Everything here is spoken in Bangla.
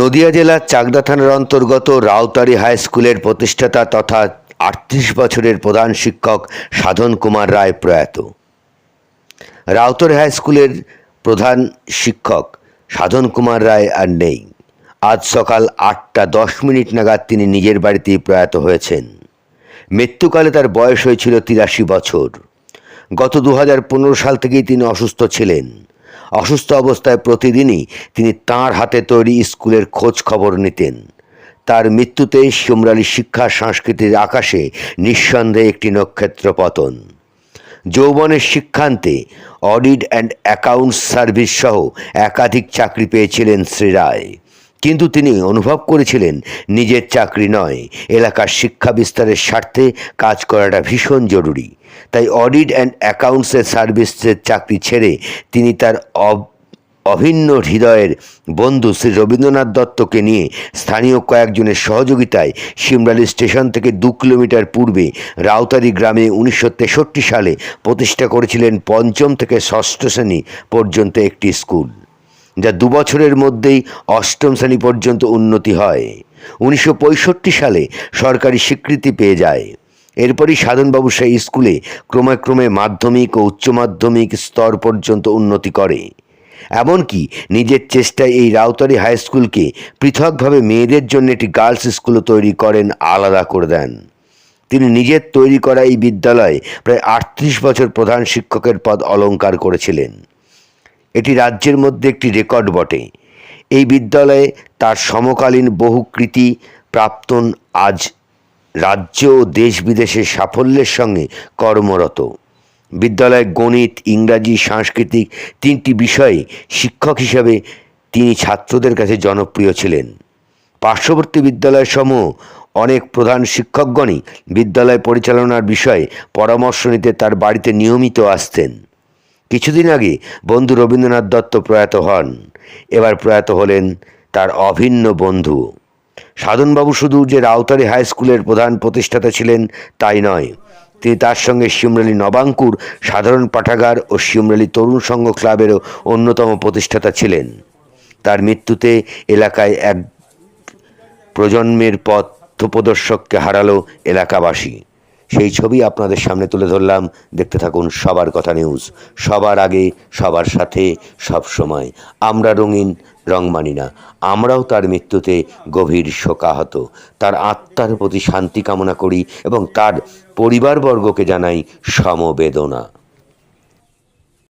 নদিয়া জেলার চাকদা থানার অন্তর্গত রাউতারি হাই স্কুলের প্রতিষ্ঠাতা তথা আটত্রিশ বছরের প্রধান শিক্ষক সাধন কুমার রায় প্রয়াত। রাউতারি হাই স্কুলের প্রধান শিক্ষক সাধন কুমার রায় আর নেই। আজ সকাল আটটা দশ মিনিট নাগাদ তিনি নিজের বাড়িতেই প্রয়াত হয়েছেন। মৃত্যুকালে তার বয়স হয়েছিল তিরাশি বছর। গত দু হাজার পনেরো সাল থেকেই তিনি অসুস্থ ছিলেন। অসুস্থ অবস্থায় প্রতিদিনই তিনি তাঁর হাতে তৈরি স্কুলের খোঁজ খবর নিতেন। তার মৃত্যুতে সিমরালি শিক্ষা সংস্কৃতির আকাশে নিঃসন্দেহে একটি নক্ষত্র পতন। যৌবনের শিক্ষান্তে অডিট অ্যান্ড অ্যাকাউন্টস সার্ভিস সহ একাধিক চাকরি পেয়েছিলেন শ্রী রায়। কিন্তু তিনি অনুভব করেছিলেন, নিজের চাকরি নয়, এলাকার শিক্ষা বিস্তারের স্বার্থে কাজ করাটা ভীষণ জরুরি। তাই অডিট অ্যান্ড অ্যাকাউন্টসের সার্ভিসের চাকরি ছেড়ে তিনি তার অভিন্ন হৃদয়ের বন্ধু শ্রী রবীন্দ্রনাথ দত্তকে নিয়ে স্থানীয় কয়েকজনের সহযোগিতায় সিমরালি স্টেশন থেকে দু কিলোমিটার পূর্বে রাউতারি গ্রামে উনিশশো তেষট্টি সালে প্রতিষ্ঠা করেছিলেন পঞ্চম থেকে ষষ্ঠ শ্রেণি পর্যন্ত একটি স্কুল। যা দু বছরের মধ্যেই অষ্টম শ্রেণি পর্যন্ত উন্নতি হয়। উনিশশো পঁয়ষট্টি সালে সরকারি স্বীকৃতি পেয়ে যায়। এরপরই সাধনবাবু সেই স্কুলে ক্রমে ক্রমে মাধ্যমিক ও উচ্চ মাধ্যমিক স্তর পর্যন্ত উন্নতি করে। এমনকি নিজের চেষ্টায় এই রাউতারি হাই স্কুলকে পৃথকভাবে মেয়েদের জন্য একটি গার্লস স্কুলও তৈরি করেন আলাদা করে দেন। তিনি নিজের তৈরি করা এই বিদ্যালয়ে প্রায় আটত্রিশ বছর প্রধান শিক্ষকের পদ অলংকার করেছিলেন। এটি রাজ্যের মধ্যে একটি রেকর্ড বটে। এই বিদ্যালয়ে তার সমকালীন বহু কৃতি প্রাপ্তন আজ রাজ্য ও দেশ বিদেশের সাফল্যের সঙ্গে কর্মরত। বিদ্যালয়ে গণিত, ইংরাজি, সাংস্কৃতিক তিনটি বিষয়ে শিক্ষক হিসাবে তিনি ছাত্রদের কাছে জনপ্রিয় ছিলেন। পার্শ্ববর্তী বিদ্যালয়সমূহ অনেক প্রধান শিক্ষকগণই বিদ্যালয় পরিচালনার বিষয়ে পরামর্শ নিতে তার বাড়িতে নিয়মিত আসতেন। কিছুদিন আগে বন্ধু রবীন্দ্রনাথ দত্ত প্রয়াত হন। এবার প্রয়াত হলেন তার অভিন্ন বন্ধু। সাধনবাবু শুধু যে রাউতারি হাই স্কুলের প্রধান প্রতিষ্ঠাতা ছিলেন তাই নয়, তিনি তার সঙ্গে শিমরালী নবাঙ্কুর সাধারণ পাঠাগার ও শিমরালী তরুণ সংঘ ক্লাবেরও অন্যতম প্রতিষ্ঠাতা ছিলেন। তার মৃত্যুতে এলাকায় এক প্রজন্মের পথপ্রদর্শককে হারালো এলাকাবাসী। সেই ছবি আপনাদের সামনে তুলে ধরলাম। দেখতে থাকুন সবার কথা নিউজ সবার আগে, সবার সাথে, সব সময়। আমরা রঙিন, রং মানি না। আমরাও তার মৃত্যুতে গভীর শোকাহত। তার আত্মার প্রতি শান্তি কামনা করি এবং তার পরিবারবর্গকে জানাই সমবেদনা।